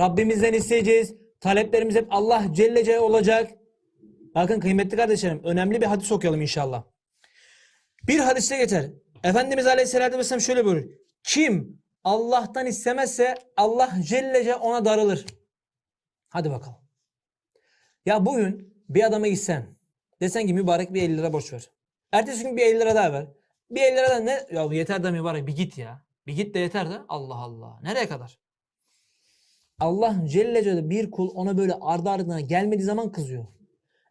Rabbimizden isteyeceğiz. Taleplerimiz hep Allah Celle Celle olacak. Bakın kıymetli kardeşlerim önemli bir hadis okuyalım inşallah. Bir hadiste geçer. Efendimiz Aleyhisselatü Vesselam şöyle buyurur. Kim Allah'tan istemezse Allah Celle Celle ona darılır. Hadi bakalım. Ya bugün bir adama gitsen desen ki mübarek bir 50 lira borç ver. Ertesi gün bir 50 lira daha ver. Bir 50 lira da ne? Ya yeter de mübarek bir git ya. Bir git de yeter de. Allah Allah. Nereye kadar? Allah Celle Celle bir kul ona böyle ardı ardına gelmediği zaman kızıyor.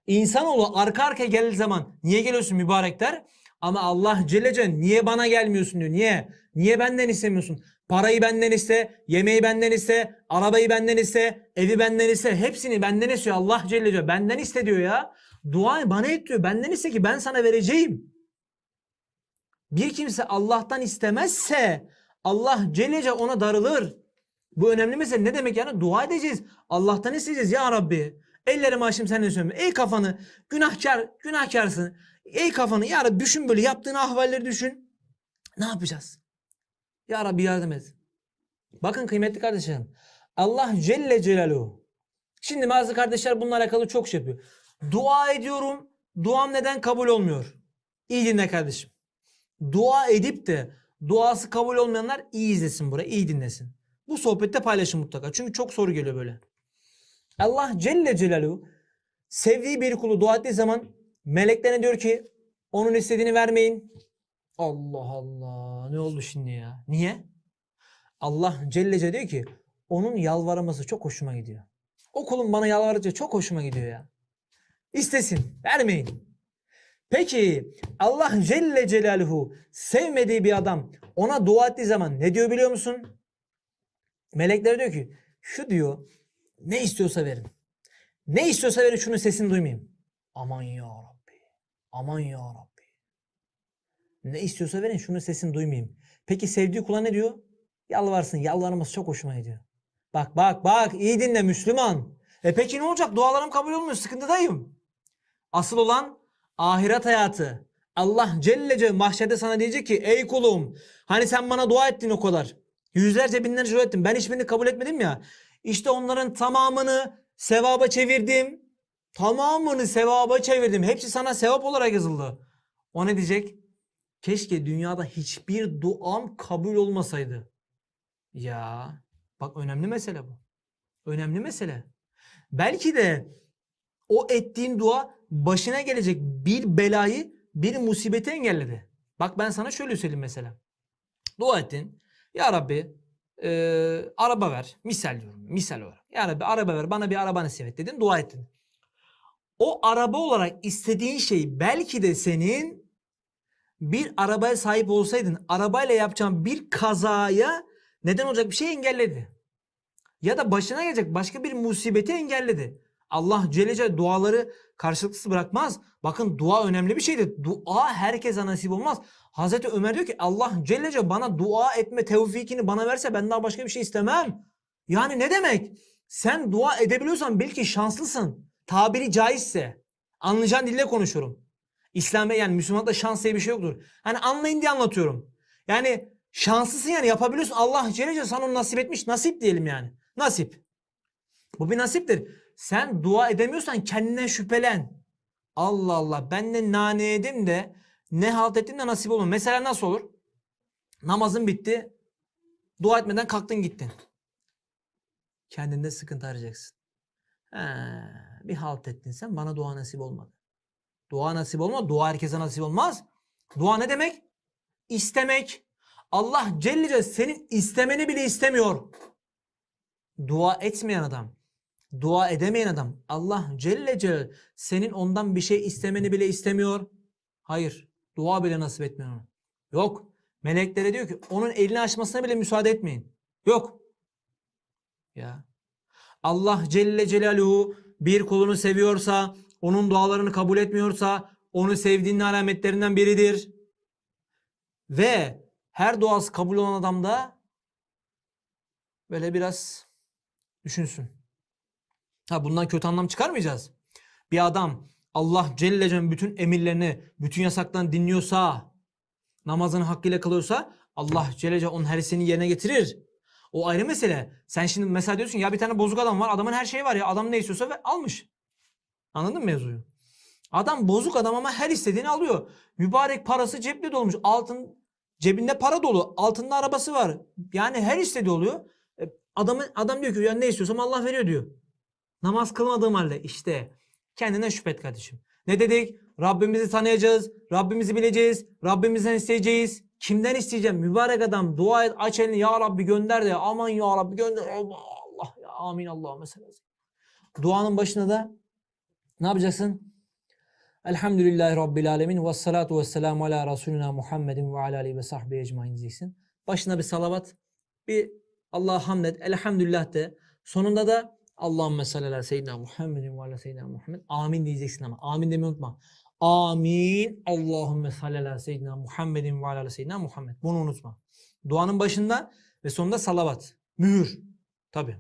İnsanoğlu arka arkaya geldiği zaman niye geliyorsun mübarek der. Ama Allah Celle Celle niye bana gelmiyorsun diyor. Niye? Niye benden istemiyorsun? Parayı benden iste, yemeği benden iste, arabayı benden iste, evi benden iste. Hepsini benden istiyor Allah Celle Celle. Benden iste diyor ya. Dua bana et diyor. Benden iste ki ben sana vereceğim. Bir kimse Allah'tan istemezse Allah Celle Celle ona darılır. Bu önemli mesele. Ne demek yani? Dua edeceğiz. Allah'tan isteyeceğiz. Ya Rabbi ellerimi açayım sen ne söylüyorsun? Ey kafanı günahkar, günahkarsın. Ey kafanı ya Rabbi düşün böyle yaptığın ahvalleri düşün. Ne yapacağız? Ya Rabbi yardım et. Bakın kıymetli kardeşlerim. Allah Celle Celaluhu. Şimdi bazı kardeşler bununla alakalı çok şey yapıyor. Dua ediyorum. Duam neden kabul olmuyor? İyi dinle kardeşim. Dua edip de duası kabul olmayanlar iyi izlesin burayı, iyi dinlesin. Bu sohbette paylaşın mutlaka. Çünkü çok soru geliyor böyle. Allah Celle Celaluhu sevdiği bir kulu dua ettiği zaman meleklerine diyor ki onun istediğini vermeyin. Allah Allah. Ne oldu şimdi ya? Niye? Allah Celle Celle diyor ki onun yalvarması çok hoşuma gidiyor. O kulun bana yalvarınca çok hoşuma gidiyor ya. İstesin. Vermeyin. Peki Allah Celle Celaluhu sevmediği bir adam ona dua ettiği zaman ne diyor biliyor musun? Melekler diyor ki şu diyor ne istiyorsa verin. Ne istiyorsa verin şunun sesini duymayayım. Aman ya Rabbi. Aman ya Rabbi. Ne istiyorsa verin şunun sesini duymayayım. Peki sevdiği kula ne diyor? Yalvarsın. Yalvarması çok hoşuma gidiyor. Bak bak bak iyi dinle Müslüman. E peki ne olacak? Dualarım kabul olmuyor. Sıkıntıdayım. Asıl olan ahiret hayatı. Allah Celle Celle mahşerde sana diyecek ki ey kulum hani sen bana dua ettin o kadar. Yüzlerce binlerce dua ettin. Ben hiçbirini kabul etmedim ya. İşte onların tamamını sevaba çevirdim. Tamamını sevaba çevirdim. Hepsi sana sevap olarak yazıldı. O ne diyecek? Keşke dünyada hiçbir duam kabul olmasaydı. Ya bak önemli mesele bu. Önemli mesele. Belki de o ettiğin dua başına gelecek bir belayı, bir musibeti engelledi. Bak ben sana şöyle söyleyeyim mesela. Dua ettin. Ya Rabbi e, araba ver. Misal diyorum. Misal olarak. Ya Rabbi araba ver. Bana bir araba nasip et dedin. Dua ettin. O araba olarak istediğin şey belki de senin bir arabaya sahip olsaydın arabayla yapacağın bir kazaya neden olacak bir şey engelledi. Ya da başına gelecek başka bir musibeti engelledi. Allah Celle duaları karşılıksız bırakmaz. Bakın dua önemli bir şeydir. Dua herkese nasip olmaz. Hazreti Ömer diyor ki Allah Celle bana dua etme tevfikini bana verse ben daha başka bir şey istemem. Yani ne demek? Sen dua edebiliyorsan belki şanslısın. Tabiri caizse. Anlayacağın dille konuşuyorum. İslam'da yani Müslümanlıkta şans diye bir şey yoktur. Hani anlayın diye anlatıyorum. Yani şanslısın yani yapabiliyorsun. Allah Celle Celle sana onu nasip etmiş. Nasip diyelim yani. Nasip. Bu bir nasiptir. Sen dua edemiyorsan kendinden şüphelen. Allah Allah ben de nane yedim de ne halt ettim de nasip olmadı. Mesela nasıl olur? Namazın bitti. Dua etmeden kalktın gittin. Kendinde sıkıntı arayacaksın. He, bir halt ettin sen bana dua nasip olmadı. Dua nasip olmadı. Dua herkese nasip olmaz. Dua ne demek? İstemek. Allah Celle senin istemeni bile istemiyor. Dua etmeyen adam, dua edemeyen adam Allah Celle Celle senin ondan bir şey istemeni bile istemiyor. Hayır. Dua bile nasip etmiyor ona. Yok. Meleklere diyor ki onun elini açmasına bile müsaade etmeyin. Yok. Ya. Allah Celle Celaluhu bir kulunu seviyorsa, onun dualarını kabul etmiyorsa, onu sevdiğinin alametlerinden biridir. Ve her duası kabul olan adam da böyle biraz düşünsün. Ha bundan kötü anlam çıkarmayacağız. Bir adam Allah Celle Celle bütün emirlerini, bütün yasaklarını dinliyorsa, namazını hakkıyla kılıyorsa Allah Celle Celle onun her şeyini yerine getirir. O ayrı mesele. Sen şimdi mesela diyorsun ya bir tane bozuk adam var. Adamın her şeyi var ya. Adam ne istiyorsa ve almış. Anladın mı mevzuyu? Adam bozuk adam ama her istediğini alıyor. Mübarek parası cepte dolmuş. Altın cebinde para dolu. Altında arabası var. Yani her istediği oluyor. E, Adamın adam diyor ki ya ne istiyorsam Allah veriyor diyor. Namaz kılmadığım halde işte kendine şüphet kardeşim. Ne dedik? Rabbimizi tanıyacağız. Rabbimizi bileceğiz. Rabbimizden isteyeceğiz. Kimden isteyeceğim? Mübarek adam dua et aç elini ya Rabbi gönder de aman ya Rabbi gönder. Allah Allah ya amin Allah mesela. Duanın başında da ne yapacaksın? Elhamdülillahi Rabbil Alemin ve salatu ve selamu ala Resulina Muhammedin ve ala alihi ve sahbihi ecmain diyeceksin. Başına bir salavat, bir Allah'a hamd et, elhamdülillah de. Sonunda da Allahümme salli ala seyyidina Muhammedin ve ala seyyidina Muhammed. Amin diyeceksin ama. Amin demeyi unutma. Amin. Allahümme salli ala seyyidina Muhammedin ve ala seyyidina Muhammed. Bunu unutma. Duanın başında ve sonunda salavat. Mühür. Tabi.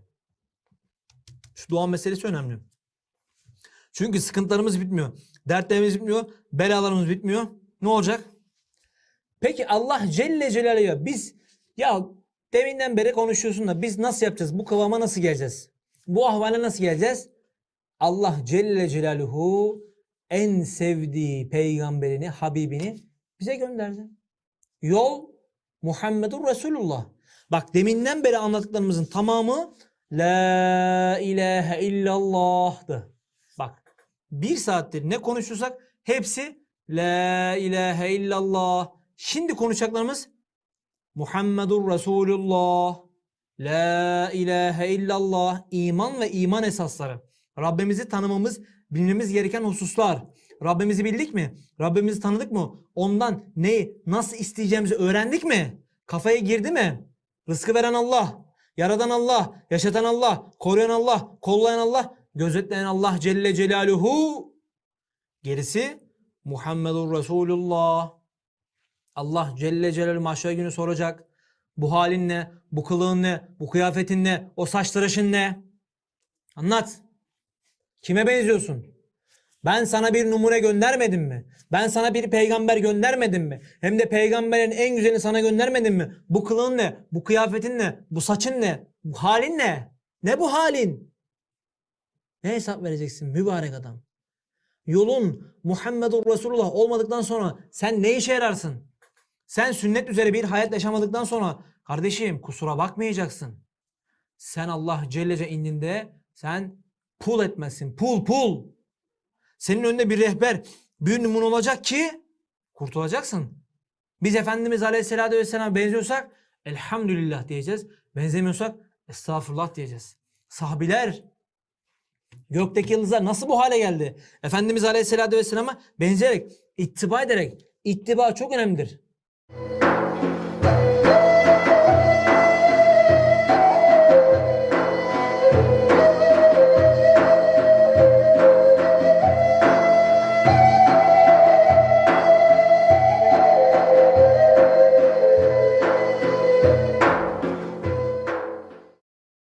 Şu dua meselesi önemli. Çünkü sıkıntılarımız bitmiyor. Dertlerimiz bitmiyor. Belalarımız bitmiyor. Ne olacak? Peki Allah Celle Celaluhu biz ya deminden beri konuşuyorsun da biz nasıl yapacağız? Bu kıvama nasıl geleceğiz? Bu ahvale nasıl geleceğiz? Allah Celle Celaluhu en sevdiği peygamberini, Habibini bize gönderdi. Yol Muhammedur Resulullah. Bak deminden beri anlattıklarımızın tamamı La ilahe illallah'tı. Bak bir saattir ne konuşursak hepsi La ilahe illallah. Şimdi konuşacaklarımız Muhammedur Resulullah. La ilahe illallah. iman ve iman esasları. Rabbimizi tanımamız, bilmemiz gereken hususlar. Rabbimizi bildik mi? Rabbimizi tanıdık mı? Ondan neyi, nasıl isteyeceğimizi öğrendik mi? Kafaya girdi mi? Rızkı veren Allah, yaradan Allah, yaşatan Allah, koruyan Allah, kollayan Allah, gözetleyen Allah Celle Celaluhu. Gerisi Muhammedur Resulullah. Allah Celle Celaluhu mahşer günü soracak. Bu halin ne? Bu kılığın ne? Bu kıyafetin ne? O saç tıraşın ne? Anlat. Kime benziyorsun? Ben sana bir numune göndermedim mi? Ben sana bir peygamber göndermedim mi? Hem de peygamberin en güzelini sana göndermedim mi? Bu kılığın ne? Bu kıyafetin ne? Bu saçın ne? Bu halin ne? Ne bu halin? Ne hesap vereceksin mübarek adam? Yolun Muhammedur Resulullah olmadıktan sonra sen ne işe yararsın? Sen sünnet üzere bir hayat yaşamadıktan sonra kardeşim kusura bakmayacaksın. Sen Allah Celle Celle indinde sen pul etmezsin. Pul pul. Senin önünde bir rehber, bir numune olacak ki kurtulacaksın. Biz Efendimiz Aleyhisselatü Vesselam'a benziyorsak elhamdülillah diyeceğiz. Benzemiyorsak estağfurullah diyeceğiz. Sahabiler gökteki yıldızlar nasıl bu hale geldi? Efendimiz Aleyhisselatü Vesselam'a benzeyerek, ittiba ederek. ittiba çok önemlidir. you